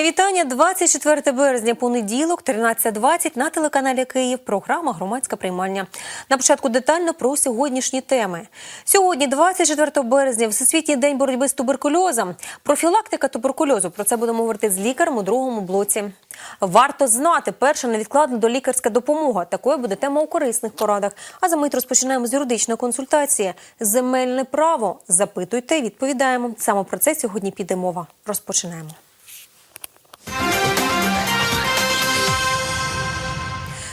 Мої вітання 24 березня, понеділок, 13.20 на телеканалі Київ. Програма Громадська приймальня. На початку детально про сьогоднішні теми. Сьогодні, 24 березня, Всесвітній день боротьби з туберкульозом. Профілактика туберкульозу. Про це будемо говорити з лікарем у другому блоці. Варто знати, перша невідкладна долікарська допомога. Такою буде тема у корисних порадах. А за мить розпочинаємо з юридичної консультації. Земельне право. Запитуйте, відповідаємо. Саме про це сьогодні піде мова. Розпочинаємо.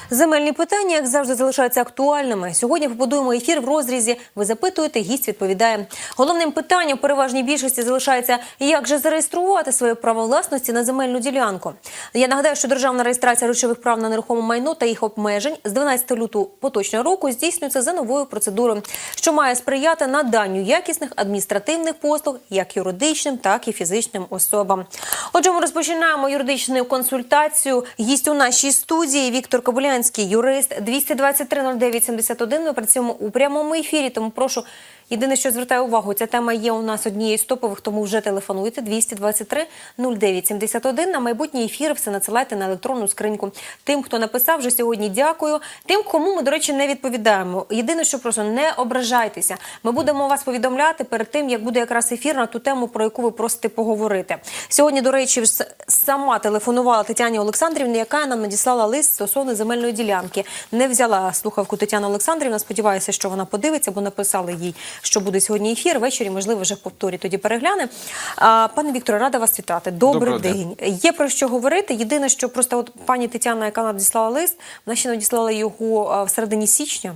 Земельні питання, як завжди, залишаються актуальними. Сьогодні побудуємо ефір в розрізі. Ви запитуєте, гість відповідає. Головним питанням переважній більшості залишається, як же зареєструвати своє право власності на земельну ділянку. Я нагадаю, що державна реєстрація речових прав на нерухоме майно та їх обмежень з 12 лютого поточного року здійснюється за новою процедурою, що має сприяти наданню якісних адміністративних послуг як юридичним, так і фізичним особам. Отже, ми розпочинаємо юридичну консультацію. Гість у нашій студії Віктор Кобилянський, юрист 223-09-71. Ми працюємо у прямому ефірі, тому прошу. Єдине, що звертаю увагу, ця тема є у нас однією з топових, тому вже телефонуйте 223-09-71. На майбутній ефір все надсилайте на електронну скриньку. Тим, хто написав вже сьогодні, дякую. Тим, кому ми, до речі, не відповідаємо. Єдине, що просто не ображайтеся. Ми будемо вас повідомляти перед тим, як буде якраз ефір на ту тему, про яку ви просите поговорити. Сьогодні, до речі, сама телефонувала Тетяні Олександрівні, яка нам надіслала лист стосовно земельної ділянки. Не взяла слухавку Тетяна Олександрівна. Сподіваюся, що вона подивиться, бо написали їй, що буде сьогодні ефір. Ввечері, можливо, вже в повторі тоді перегляне. А, пане Вікторе, рада вас вітати. Добрий Доброго дня. день. Є про що говорити. Єдине, що просто от пані Тетяна, яка надіслала лист, вона ще надіслала його в середині січня.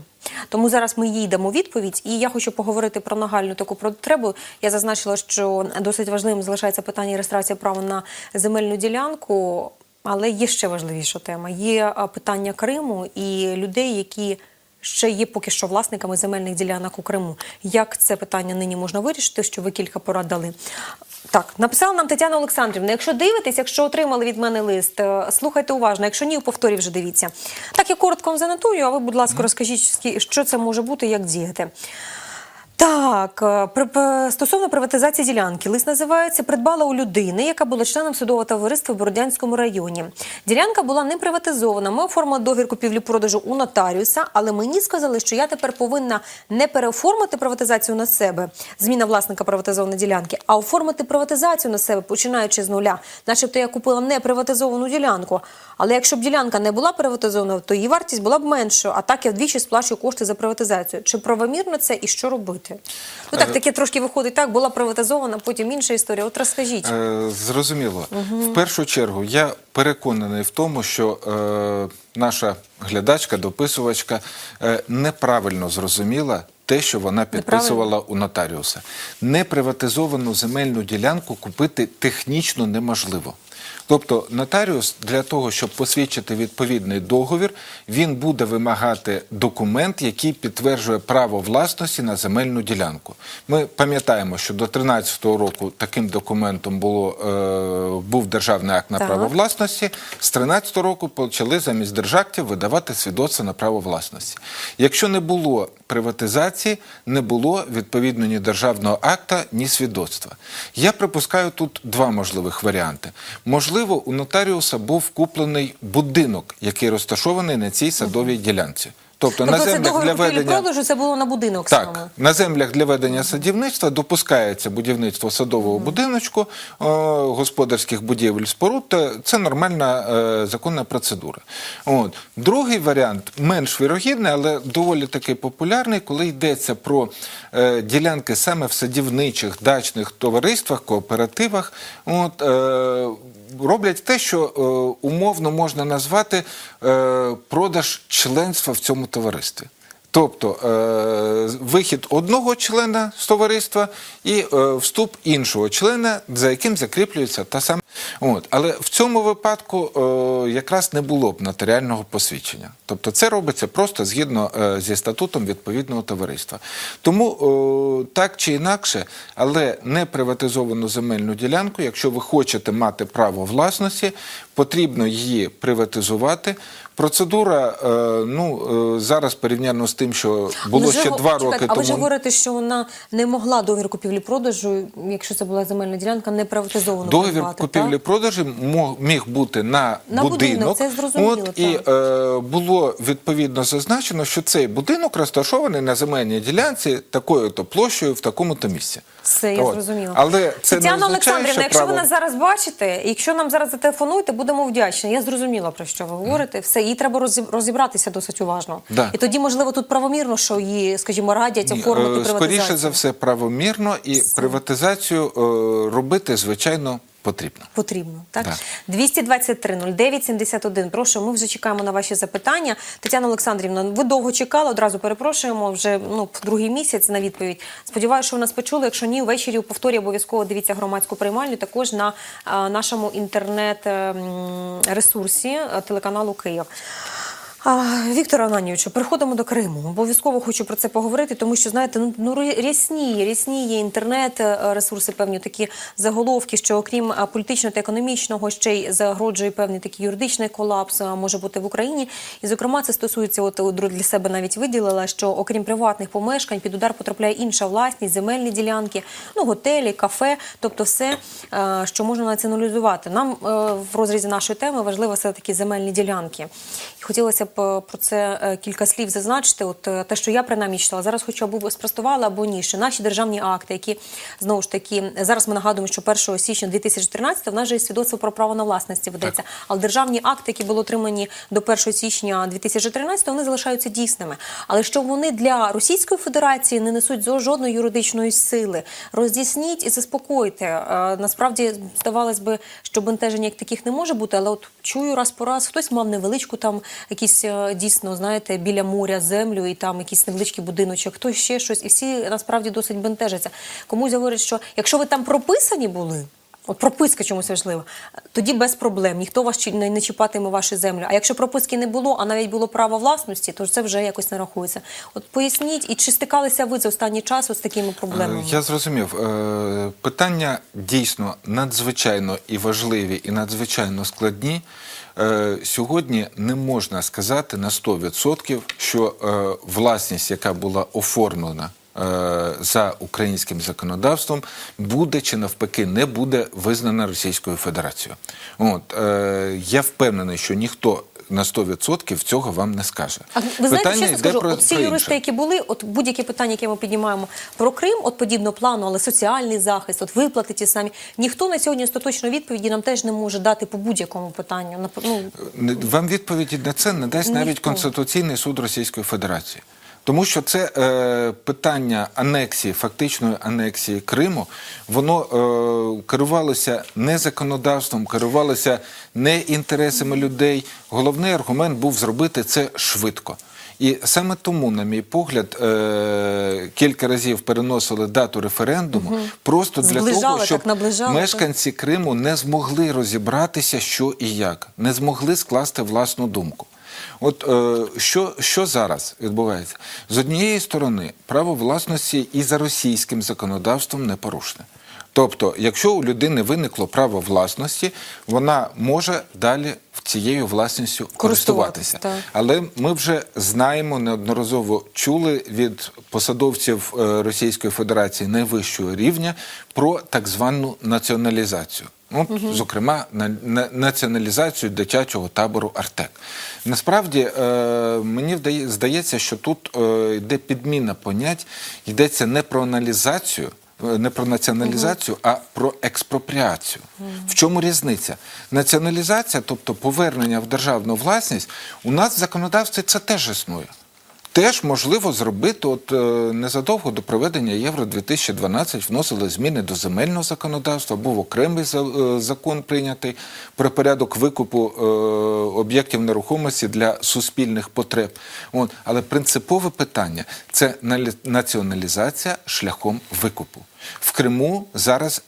Тому зараз ми їй дамо відповідь, і я хочу поговорити про нагальну таку потребу. Я зазначила, що досить важливим залишається питання реєстрації права на земельну ділянку. Але є ще важливіша тема. Є питання Криму і людей, які ще є поки що власниками земельних ділянок у Криму. Як це питання нині можна вирішити? Що ви кілька порад дали? Так, написала нам Тетяна Олександрівна. Якщо дивитесь, якщо отримали від мене лист, е, слухайте уважно. Якщо ні, у повторі вже дивіться. Так, я коротко вам занотую, а ви, будь ласка, розкажіть, що це може бути, як діяти. Так, е, стосовно приватизації ділянки, лист називається Придбала у людини, яка була членом судового товариства в Бородянському районі. Ділянка була не приватизована. Ми оформили договір купівлі-продажу у нотаріуса, але мені сказали, що я тепер повинна не переоформити приватизацію на себе, зміна власника приватизованої ділянки, а оформити приватизацію на себе, починаючи з нуля. Начебто я купила не приватизовану ділянку. Але якщо б ділянка не була приватизована, то її вартість була б меншою. А так я вдвічі сплачую кошти за приватизацію. Чи правомірно це і що робити? Ну так, таке трошки виходить так, була приватизована, потім інша історія. От розкажіть. Е, Зрозуміло. В першу чергу я переконаний в тому, що е, наша глядачка, дописувачка е, неправильно зрозуміла те, що вона підписувала у нотаріуса. Неприватизовану земельну ділянку купити технічно неможливо. Тобто нотаріус для того, щоб посвідчити відповідний договір, він буде вимагати документ, який підтверджує право власності на земельну ділянку. Ми пам'ятаємо, що до 2013 року таким документом було, е, був державний акт на Так. право власності. З 2013 року почали замість держактів видавати свідоцтва на право власності. Якщо не було приватизації, не було відповідно ні державного акта, ні свідоцтва. Я припускаю тут два можливих варіанти. Можливо, у нотаріуса був куплений будинок, який розташований на цій садовій ділянці. Тобто, на Тобто це землях для ведення продажу це було на будинок так, саме. на землях для ведення садівництва допускається будівництво садового будиночку, е, господарських будівель споруд. Це нормальна е, законна процедура. От. Другий варіант менш вірогідний, але доволі таки популярний, коли йдеться про е, ділянки саме в садівничих дачних товариствах, кооперативах. От, е, роблять те, що е, умовно можна назвати е, продаж членства в цьому товаристві. Тобто е, вихід одного члена з товариства і е, вступ іншого члена, за яким закріплюється та сама. От. Але в цьому випадку е, якраз не було б нотаріального посвідчення. Тобто це робиться просто згідно зі статутом відповідного товариства. Тому так чи інакше, але не приватизовану земельну ділянку, якщо ви хочете мати право власності, потрібно її приватизувати, процедура, е, ну е, зараз порівняно з тим, що було ще два чекайте, роки А ви ж говорите, що вона не могла договір купівлі-продажу, якщо це була земельна ділянка, не приватизовано Договір купівлі так? продажі міг бути на, На будинок, це зрозуміло, От, і е, було відповідно зазначено, що цей будинок розташований на земельній ділянці такою-то площею в такому-то місці. Все, я От. зрозуміла. Але це Тетяна не Олександрівна, що якщо право... ви нас зараз бачите, якщо нам зараз зателефонуєте, будемо вдячні. Я зрозуміла, про що ви говорите. Все, їй треба розіб- розібратися досить уважно. Да. І тоді, можливо, тут правомірно, що її, скажімо, радять оформити е, приватизацію. Скоріше за все, правомірно і приватизацію е, робити, звичайно, потрібно. Потрібно, так? Так. 223 09 71. Прошу, ми вже чекаємо на ваші запитання. Тетяна Олександрівна, ви довго чекали, одразу перепрошуємо, вже ну, другий місяць на відповідь. Сподіваюся, що ви нас почули. Якщо ні, ввечері у повторі обов'язково дивіться громадську приймальню, також на а, нашому інтернет-ресурсі телеканалу Київ. А, Віктора Ананійовичу, переходимо до Криму. Обов'язково хочу про це поговорити, тому що знаєте, ну, ну рясніє, рясніє інтернет, е, ресурси певні такі заголовки, що окрім е, політичного та економічного, ще й загроджує певний такий юридичний колапс, е, може бути в Україні. І зокрема, це стосується, от для себе навіть виділила, що окрім приватних помешкань під удар потрапляє інша власність, земельні ділянки, ну готелі, кафе, тобто все, що можна націоналізувати. Нам в розрізі нашої теми важливо все таки земельні ділянки. І хотілося б е, про це е, кілька слів зазначити. От е, те, що я принаймні читала, зараз хочу або ви спростувала, або ні. Що наші державні акти, які знову ж таки зараз ми нагадуємо, що 1 січня 2013 в нас же є свідоцтво про право на власності ведеться. Але державні акти, які були отримані до 1 січня 2013, вони залишаються дійсними. Але що вони для Російської Федерації не несуть жодної юридичної сили, роз'ясніть і заспокойте. Насправді здавалось би, що бентеження як таких не може бути, але от чую раз по раз, хтось мав невеличку там якісь е, дійсно, знаєте, біля моря землю і там якийсь невеличкий будиночок, хтось ще щось, і всі насправді досить бентежаться. Комусь говорять, що якщо ви там прописані були. От прописка чомусь важлива, тоді без проблем. Ніхто вас не чіпатиме вашу землю. А якщо прописки не було, а навіть було право власності, то це вже якось не рахується. От поясніть, і чи стикалися ви за останній час з такими проблемами? Е, Я зрозумів. Е, Питання дійсно надзвичайно і важливі, і надзвичайно складні. Е, Сьогодні не можна сказати на 100%, що е, власність, яка була оформлена е, за українським законодавством, буде чи навпаки не буде визнана Російською Федерацією. От я впевнений, що ніхто на 100% цього вам не скаже. А ви знаєте, Питання чесно скажу, про- от всі про юристи, які були, от будь-які питання, які ми піднімаємо про Крим, от подібного плану, але соціальний захист, от виплати ті самі, ніхто на сьогодні остаточної відповіді нам теж не може дати по будь-якому питанню. Ну, Вам відповіді на це не дасть навіть Ніхто. Конституційний суд Російської Федерації. Тому що це е, питання анексії, фактичної анексії Криму, воно е, керувалося не законодавством, керувалося не інтересами людей. Головний аргумент був зробити це швидко. І саме тому, на мій погляд, е, кілька разів переносили дату референдуму просто для Зближали, того, щоб так. мешканці Криму не змогли розібратися, що і як, не змогли скласти власну думку. От е, що, що зараз відбувається? З однієї сторони, право власності і за російським законодавством не порушене. Тобто, якщо у людини виникло право власності, вона може далі цією власністю Користуватися, користуватися. так. Але ми вже знаємо, неодноразово чули від посадовців е, Російської Федерації найвищого рівня про так звану націоналізацію. Ну, зокрема, на, на націоналізацію дитячого табору Артек. Насправді е, мені вдає, здається, що тут е, йде підміна понять, йдеться не про аналізацію, е, не про націоналізацію, а про експропріацію. В чому різниця? Націоналізація, тобто повернення в державну власність, у нас в законодавстві це теж існує. Теж можливо зробити, от е, незадовго до проведення Євро 2012 вносили зміни до земельного законодавства, був окремий е, закон прийнятий про порядок викупу е, об'єктів нерухомості для суспільних потреб. От. Але принципове питання це налі- націоналізація шляхом викупу. В Криму зараз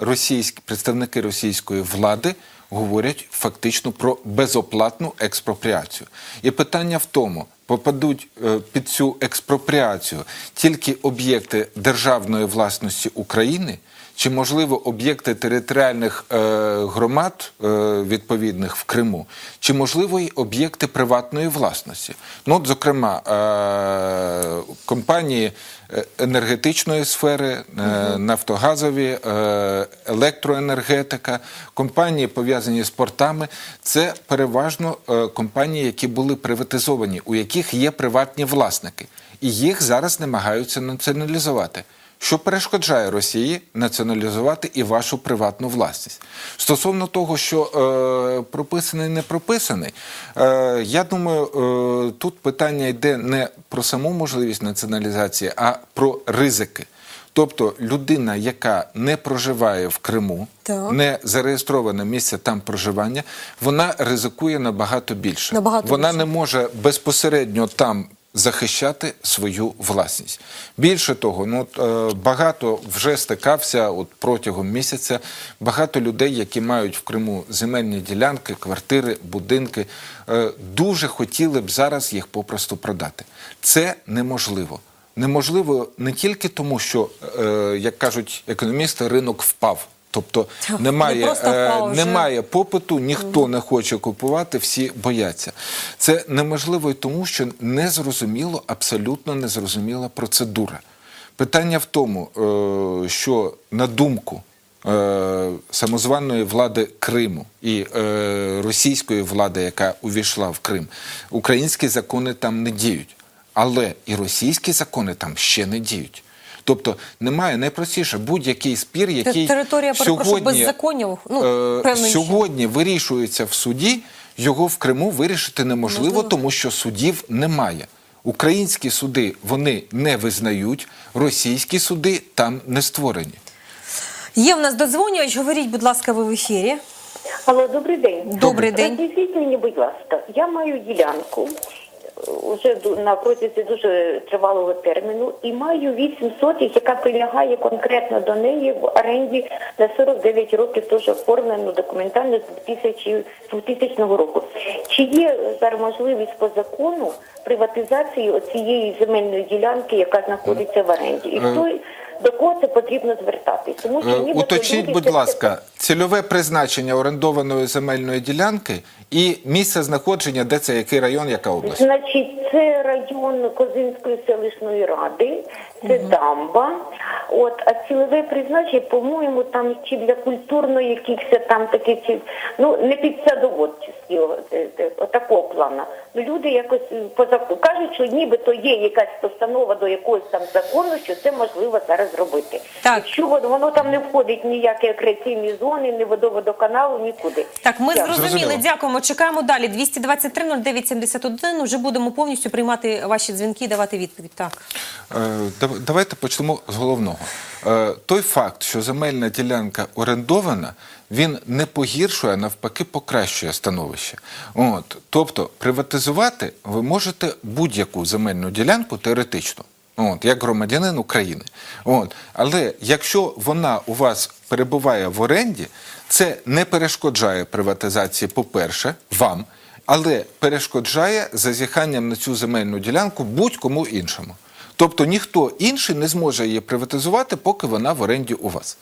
російські представники російської влади говорять фактично про безоплатну експропріацію. І питання в тому, попадуть е, під цю експропріацію. Тільки об'єкти державної власності України, чи можливо об'єкти територіальних е, громад е, відповідних в Криму, чи можливо й об'єкти приватної власності. Ну, от, зокрема, е, компанії енергетичної сфери, е, нафтогазові, е, електроенергетика, компанії пов'язані з портами. Це переважно е, компанії, які були приватизовані, у яких є приватні власники, і їх зараз намагаються націоналізувати. Що перешкоджає Росії націоналізувати і вашу приватну власність стосовно того, що е, прописаний не прописаний, е, я думаю, е, тут питання йде не про саму можливість націоналізації, а про ризики. Тобто людина, яка не проживає в Криму, Так. не зареєстроване місце там проживання, вона ризикує набагато більше. Набагато вона більше. не може безпосередньо там захищати свою власність. Більше того, ну е, багато вже стикався от протягом місяця. Багато людей, які мають в Криму земельні ділянки, квартири, будинки, е, дуже хотіли б зараз їх попросту продати. Це неможливо. Неможливо не тільки тому, що, е, як кажуть економісти, ринок впав. Тобто немає, е, немає попиту, ніхто не хоче купувати, всі бояться. Це неможливо і тому, що незрозуміло, абсолютно незрозуміла процедура. Питання в тому, е, що на думку е, самозваної влади Криму і російської влади, яка увійшла в Крим, українські закони там не діють, але і російські закони там ще не діють. Тобто немає найпростіше будь-який спір, який територія, сьогодні, беззаконня, ну, е, сьогодні вирішується в суді, його в Криму вирішити неможливо, Можливо. тому що судів немає. Українські суди вони не визнають, російські суди там не створені. Є в нас додзвонювач. Говоріть, будь ласка, ви в ефірі. Алло, добрий день. Добрий день. Роз'ясніть мені, будь ласка, я маю ділянку е, ду- на протязі дуже тривалого терміну і маю 8 сотих, яка прилягає конкретно до неї в оренді на 49 років, теж оформлено документально з 2000, 2000 року. Чи є зараз можливість по закону приватизації оцієї земельної ділянки, яка знаходиться в оренді? І хто до кого це потрібно звертатись? Тому що ніби нібито Уточніть, будь ласка, цільове призначення орендованої земельної ділянки і місце знаходження, де це який район, яка область? Значить, це район Козинської селищної ради, це дамба. От, а цільове призначення, по-моєму, там чи для культурної якихось там такі, чи, ну, не під садоводчі, отакого плану. Ну, люди якось е, по закону кажуть, що нібито є якась постанова до якогось там закону, що це можливо зараз зробити. Так. Якщо воно, воно там не входить ніякі рекреаційні зони, ні водоводоканалу, нікуди. Так, ми Дякую. зрозуміли. Дякуємо. Чекаємо далі. 223 09 71. Вже будемо повністю приймати ваші дзвінки і давати відповідь. Так. Е, Давайте почнемо з головного. Е, Той факт, що земельна ділянка орендована, він не погіршує, а навпаки, покращує становище. От, тобто, приватизувати ви можете будь-яку земельну ділянку теоретично. От, як громадянин України. От. Але якщо вона у вас перебуває в оренді, це не перешкоджає приватизації, по-перше, вам, але перешкоджає зазіханням на цю земельну ділянку будь-кому іншому. Тобто ніхто інший не зможе її приватизувати, поки вона в оренді у вас.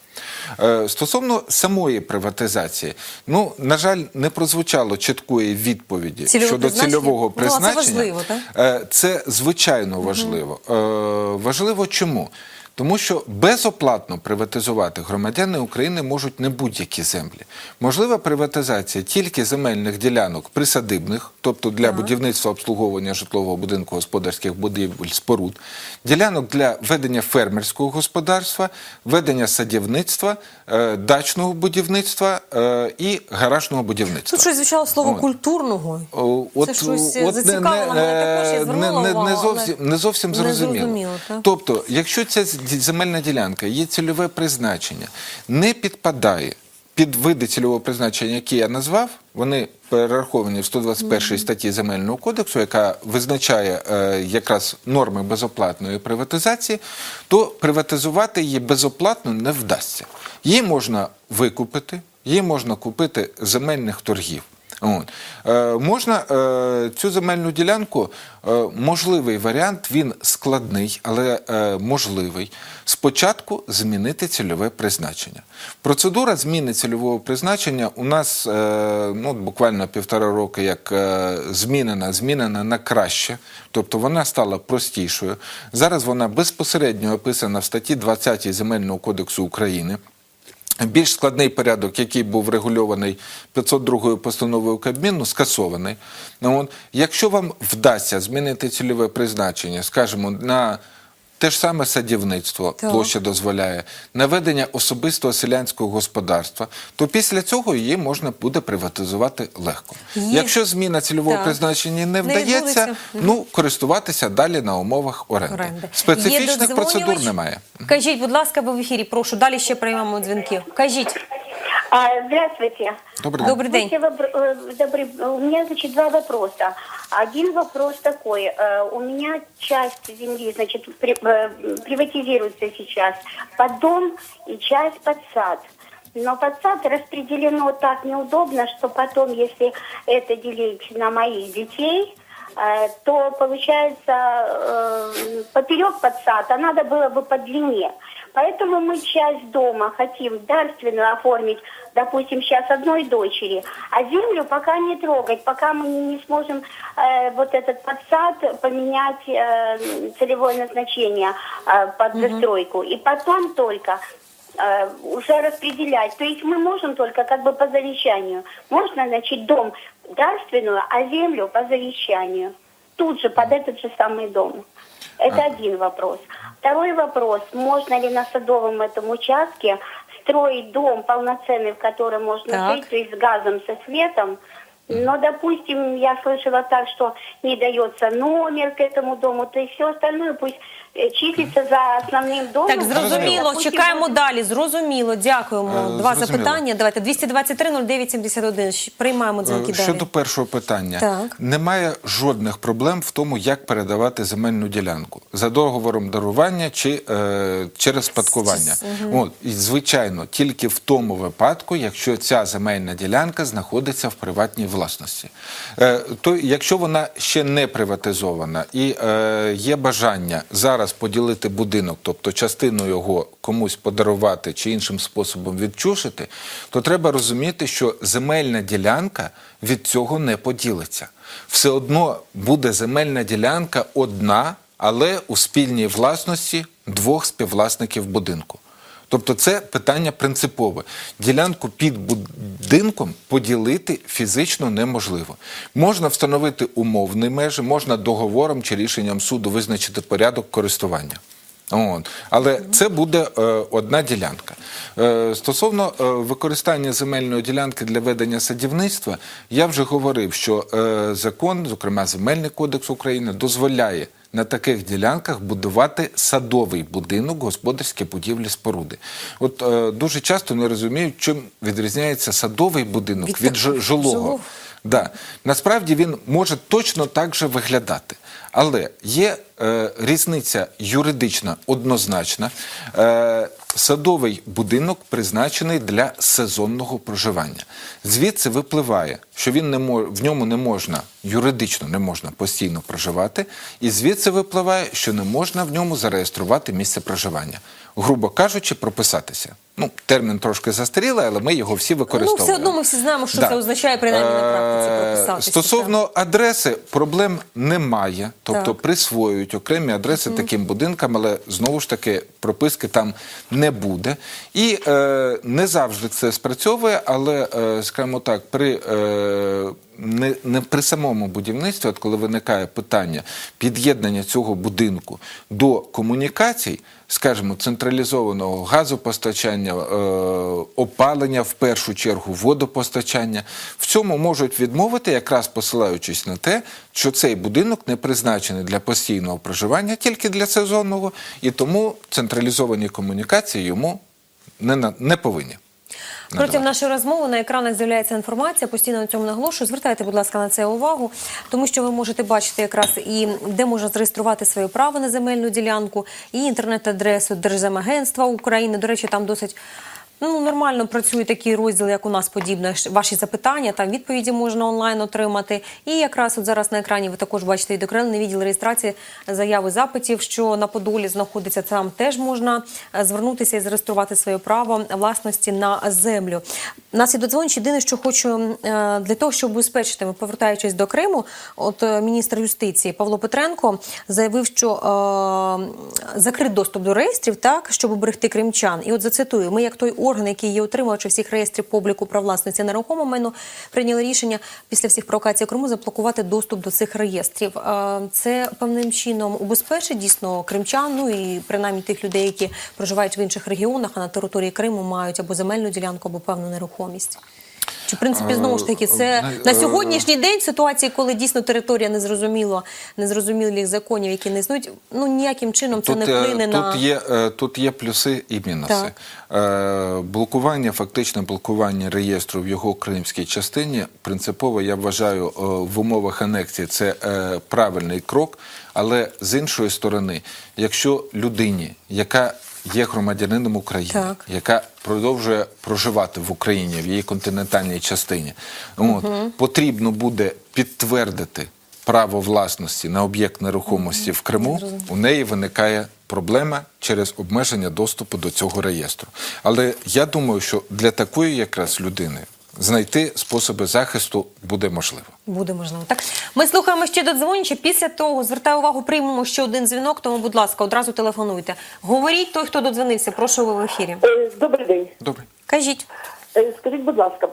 Е, стосовно самої приватизації, ну, на жаль, не прозвучало чіткої відповіді Цільове щодо призначення? цільового Ну, а це важливо, так? Е, Це звичайно важливо. Угу. Важливо чому? Тому що безоплатно приватизувати громадяни України можуть не будь-які землі. Можлива приватизація тільки земельних ділянок присадибних, тобто для будівництва обслуговування житлового будинку, господарських будівель, споруд, ділянок для ведення фермерського господарства, ведення садівництва, е, дачного будівництва е, і гаражного будівництва. Тут щось звучало слово От. культурного. О, Це щось зацікавило мене також, я звернула не, не, не, зовсім, не зовсім не зрозуміло. зрозуміло, так. Тобто, якщо ця земельна ділянка є цільове призначення, не підпадає під види цільового призначення, які я назвав, вони перераховані в 121 статті Земельного кодексу, яка визначає е, якраз норми безоплатної приватизації, то приватизувати її безоплатно не вдасться. Її можна викупити, її можна купити земельних торгів. От. Е, можна е, цю земельну ділянку, е, можливий варіант, він складний, але е, можливий. Спочатку змінити цільове призначення. Процедура зміни цільового призначення у нас е, ну, буквально півтора роки як е, змінена, змінена на краще, тобто вона стала простішою. Зараз вона безпосередньо описана в статті 20 Земельного кодексу України. Більш складний порядок, який був регульований 502 постановою Кабміну, скасований. Ну, якщо вам вдасться змінити цільове призначення, скажімо, на те ж саме садівництво, Так. площа дозволяє, на ведення особистого селянського господарства, то після цього її можна буде приватизувати легко. Є. Якщо зміна цільового Так. призначення не Не вдається, відбудеться. ну користуватися далі на умовах оренди. оренди. Специфічних процедур немає. Кажіть, будь ласка, ви в ефірі, прошу. Далі ще приймемо дзвінки. Кажіть. А, здравствуйте. Добрый день. Добрый день. Будьте вопр- э. У меня, значит, два вопроса. Один вопрос такой. Э, У меня часть земли, значит, при- э, приватизируется сейчас под дом и часть под сад. Но под сад распределено так неудобно, что потом, если это делить на моих детей, э, то получается э, поперек под сад, а надо было бы по длине. Поэтому мы часть дома хотим дарственную оформить, допустим, сейчас одной дочери, а землю пока не трогать, пока мы не, сможем э, вот этот подсад поменять э, целевое назначение э, под застройку. И потом только э, уже распределять. То есть мы можем только как бы по завещанию. Можно, значит, дом дарственную, а землю по завещанию. Тут же, под этот же самый дом. Это один вопрос. Второй вопрос. Можно ли на садовом этом участке строить дом полноценный, в котором можно Так. жить, то есть с газом, со светом, но, допустим, я слышала так, что не дается номер к этому дому, то есть все остальное пусть э, числится за основным домом. Так, зрозуміло. Чекаємо далі. Зрозуміло. Дякуємо. Е, Два зрозуміло. запитання. Давайте 223 09 71. Приймаємо дзвінки Е, далі. Щодо першого питання, Так. немає жодних проблем в тому, як передавати земельну ділянку за договором дарування чи е, через спадкування. От, і, звичайно, тільки в тому випадку, якщо ця земельна ділянка знаходиться в приватній власності. Е, то якщо вона ще не приватизована і е, є бажання зараз поділити будинок, тобто частину його комусь подарувати чи іншим способом відчушити, то треба розуміти, що земельна ділянка від цього не поділиться. Все одно буде земельна ділянка одна, але у спільній власності двох співвласників будинку. Тобто це питання принципове. Ділянку під будинком поділити фізично неможливо. Можна встановити умовні межі, можна договором чи рішенням суду визначити порядок користування. От. Але це буде е, одна ділянка. Е, стосовно е, використання земельної ділянки для ведення садівництва, я вже говорив, що е, закон, зокрема Земельний кодекс України, дозволяє на таких ділянках будувати садовий будинок, господарські будівлі споруди. От е, дуже часто не розуміють, чим відрізняється садовий будинок Від від, так- жилого. жилого. Да. Насправді він може точно так же виглядати. Але є е, різниця юридична однозначна. Е, садовий будинок призначений для сезонного проживання. Звідси випливає, що він не мож, в ньому не можна, юридично не можна постійно проживати, і звідси випливає, що не можна в ньому зареєструвати місце проживання. Грубо кажучи, прописатися. Ну, термін трошки застарілий, але ми його всі Ну, використовуємо. все одно ми всі знаємо, що Да. це означає, принаймні на практиці Е, прописатися. Стосовно адреси, проблем немає. Тобто Так. присвоюють окремі адреси таким будинкам, але знову ж таки прописки там не буде. І е, не завжди це спрацьовує, але, е, скажімо так, при. Е, не, не при самому будівництві, от коли виникає питання під'єднання цього будинку до комунікацій, скажімо, централізованого газопостачання, е, опалення в першу чергу, водопостачання, в цьому можуть відмовити, якраз посилаючись на те, що цей будинок не призначений для постійного проживання, тільки для сезонного, і тому централізовані комунікації йому не, не повинні. Протягом нашої розмови на екранах з'являється інформація, постійно на цьому наголошую. Звертайте, будь ласка, на це увагу, тому що ви можете бачити якраз і де можна зареєструвати своє право на земельну ділянку, і інтернет-адресу Держземагентства України. До речі, там досить Ну, нормально працює такий розділ, як у нас подібне. Ваші запитання, там відповіді можна онлайн отримати. І якраз от зараз на екрані ви також бачите відокремлений відділ реєстрації заяви запитів, що на Подолі знаходиться. Там теж можна е, звернутися і зареєструвати своє право власності на землю. Нас є додзвонич. Єдине, що хочу е, для того, щоб убезпечити, повертаючись до Криму, от е, міністр юстиції Павло Петренко заявив, що е, закрит доступ до реєстрів, так щоб уберегти кримчан. І от зацитую: ми, як той орган, які є отримувачі всіх реєстрів публіку прав власності нерухомо майно, прийняли рішення після всіх провокацій Криму заблокувати доступ до цих реєстрів. Е, Це певним чином убезпечить дійсно кримчан, ну і принаймні тих людей, які проживають в інших регіонах, а на території Криму мають або земельну ділянку, або певну нерухомість. Чи в принципі знову ж таки це Е, на е, сьогоднішній день ситуації, коли дійсно територія незрозуміло, незрозумілих законів, які не існують, ну ніяким чином це не е, вплине тут, на є, тут є плюси і мінуси. Блокування, фактичне блокування реєстру в його кримській частині, принципово, я вважаю, в умовах анексії це правильний крок. Але з іншої сторони, якщо людині, яка є громадянином України, Так. яка продовжує проживати в Україні в її континентальній частині, от, потрібно буде підтвердити право власності на об'єкт нерухомості в Криму, у неї виникає проблема через обмеження доступу до цього реєстру. Але я думаю, що для такої якраз людини знайти способи захисту буде можливо. буде можливо. Так ми слухаємо ще додзвонича. Після того звертаю увагу, приймемо ще один дзвінок. Тому, будь ласка, одразу телефонуйте. Говоріть той, хто додзвонився. Прошу ви в ефірі. Е, Добрий день. Добре. Кажіть. Е, Скажіть, будь ласка,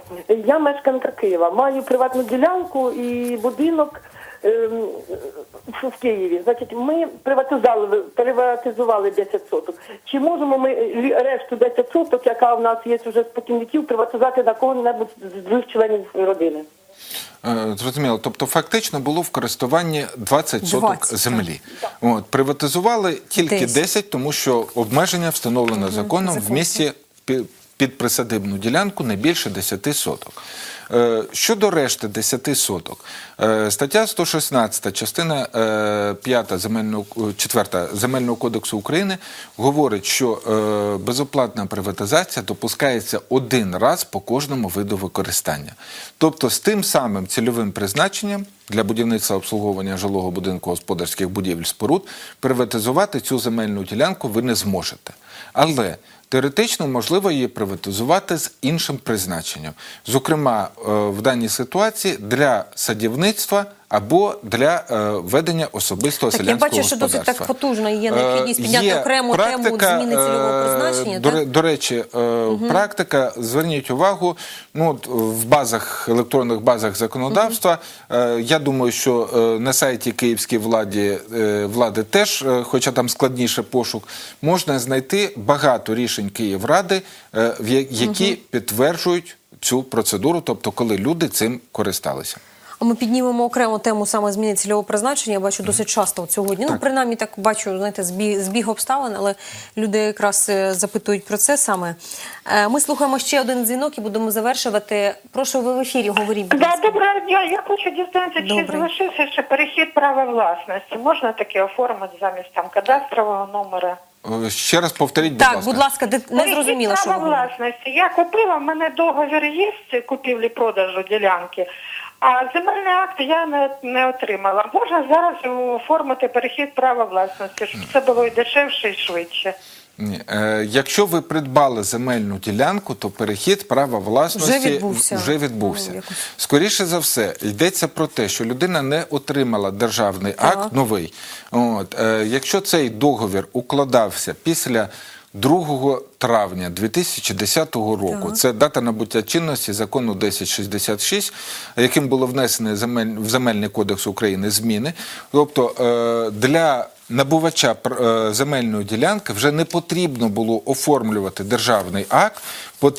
я мешканка Києва, маю приватну ділянку і будинок в Києві. Значить, ми приватизували, приватизували 10 соток. Чи можемо ми е, решту 10 соток, яка в нас є вже спокійників, приватизувати на кого-небудь з двох членів родини? Е, Зрозуміло. Тобто, фактично було в користуванні 20 соток 20, землі. От, приватизували тільки 10. 10, тому що обмеження встановлено законом в місті під присадибну ділянку не більше 10 соток. Е, Щодо решти 10 соток, е, стаття 116, частина 5 земельного, 4 Земельного кодексу України говорить, що е, безоплатна приватизація допускається один раз по кожному виду використання. Тобто з тим самим цільовим призначенням для будівництва обслуговування жилого будинку господарських будівель споруд приватизувати цю земельну ділянку ви не зможете. Але Теоретично можливо її приватизувати з іншим призначенням, зокрема е, в даній ситуації для садівництва або для е, ведення особистого Так, я селянського бачу, що досить так потужно є необхідність Е, підняти є окрему тему зміни цільового е, призначення. До, так? до речі, е, практика, зверніть увагу, ну в базах електронних базах законодавства. е, я думаю, що на сайті Київської владі влади теж, хоча там складніше пошук, можна знайти багато рішень Київради, я- які підтверджують цю процедуру, тобто коли люди цим користалися. А Ми піднімемо окрему тему саме зміни цільового призначення. Я бачу досить часто от сьогодні. Ну, принаймні так бачу, знаєте, збіг, збіг обставин, але люди якраз е, запитують про це саме. Е, Ми слухаємо ще один дзвінок і будемо завершувати. Прошу ви в ефірі, говоріть. будь Да, доброго дня. Я хочу дізнатися, чи залишився ще перехід права власності. Можна таке оформити замість там кадастрового номера? Е, Ще раз повторіть, будь Так, ласка. будь ласка, не Перехід зрозуміло, що ви права власності. Я купила, в мене договір є з купівлі-продажу ділянки, а земельний акт я не, не отримала. Можна зараз оформити перехід права власності, щоб це було і дешевше, і швидше. Ні. Е, якщо ви придбали земельну ділянку, то перехід права власності Вже відбувся. вже відбувся. Ну. Скоріше за все, йдеться про те, що людина не отримала державний Так. акт новий. От, е, якщо цей договір укладався після 2 травня 2010 року, Так. це дата набуття чинності закону 1066, яким було земель, в Земельний кодекс України зміни. Тобто е, для набувача е, земельної ділянки вже не потрібно було оформлювати державний акт.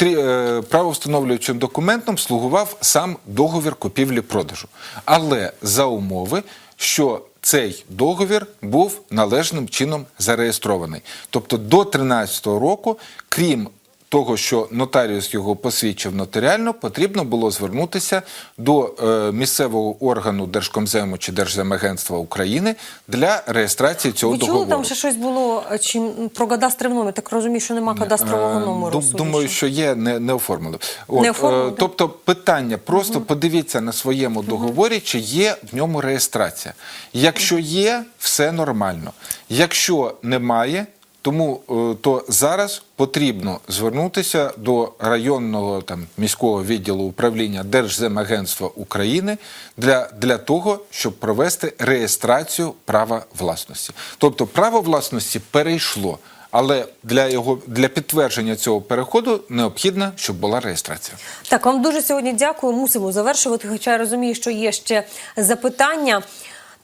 Е, Правовстановлюючим документом слугував сам договір купівлі-продажу. Але за умови, що цей договір був належним чином зареєстрований. Тобто до 2013 року, крім того, що нотаріус його посвідчив нотаріально, потрібно було звернутися до е, місцевого органу Держкомзему чи Держземагентства України для реєстрації цього Ви чули, там ще щось було е, чи м, про кадастровий номер? Так розумію, що нема кадастрового Е, номеру. Думаю, що є, не, не оформили. От, Не оформили, е, тобто питання, просто подивіться на своєму договорі, чи є в ньому реєстрація. Якщо є, все нормально. Якщо немає, тому е, то зараз потрібно звернутися до районного там міського відділу управління Держземагентства України для, для того, щоб провести реєстрацію права власності. Тобто право власності перейшло. Але для його для підтвердження цього переходу необхідно, щоб була реєстрація. Так, вам дуже сьогодні дякую. Мусимо завершувати. Хоча я розумію, що є ще запитання.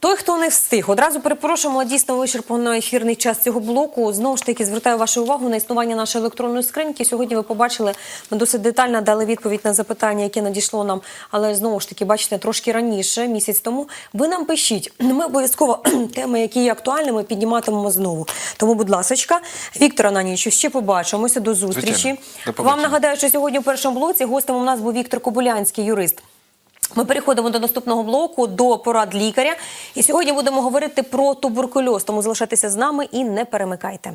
Той, хто не встиг, одразу перепрошуємо, дійсно вичерпано ефірний час цього блоку. Знову ж таки, звертаю вашу увагу на існування нашої електронної скриньки. Сьогодні ви побачили, ми досить детально дали відповідь на запитання, яке надійшло нам, але знову ж таки, бачите, трошки раніше, місяць тому. Ви нам пишіть. Ми обов'язково теми, які є актуальними, підніматимемо знову. Тому, будь ласка, Віктор Ананійович, ще побачимося. До зустрічі. Звичайно. Вам нагадаю, що сьогодні у першому блоці гостем у нас був Віктор Кобулянський, юрист. Ми переходимо до наступного блоку, до порад лікаря. І сьогодні будемо говорити про туберкульоз. Тому залишайтеся з нами і не перемикайте.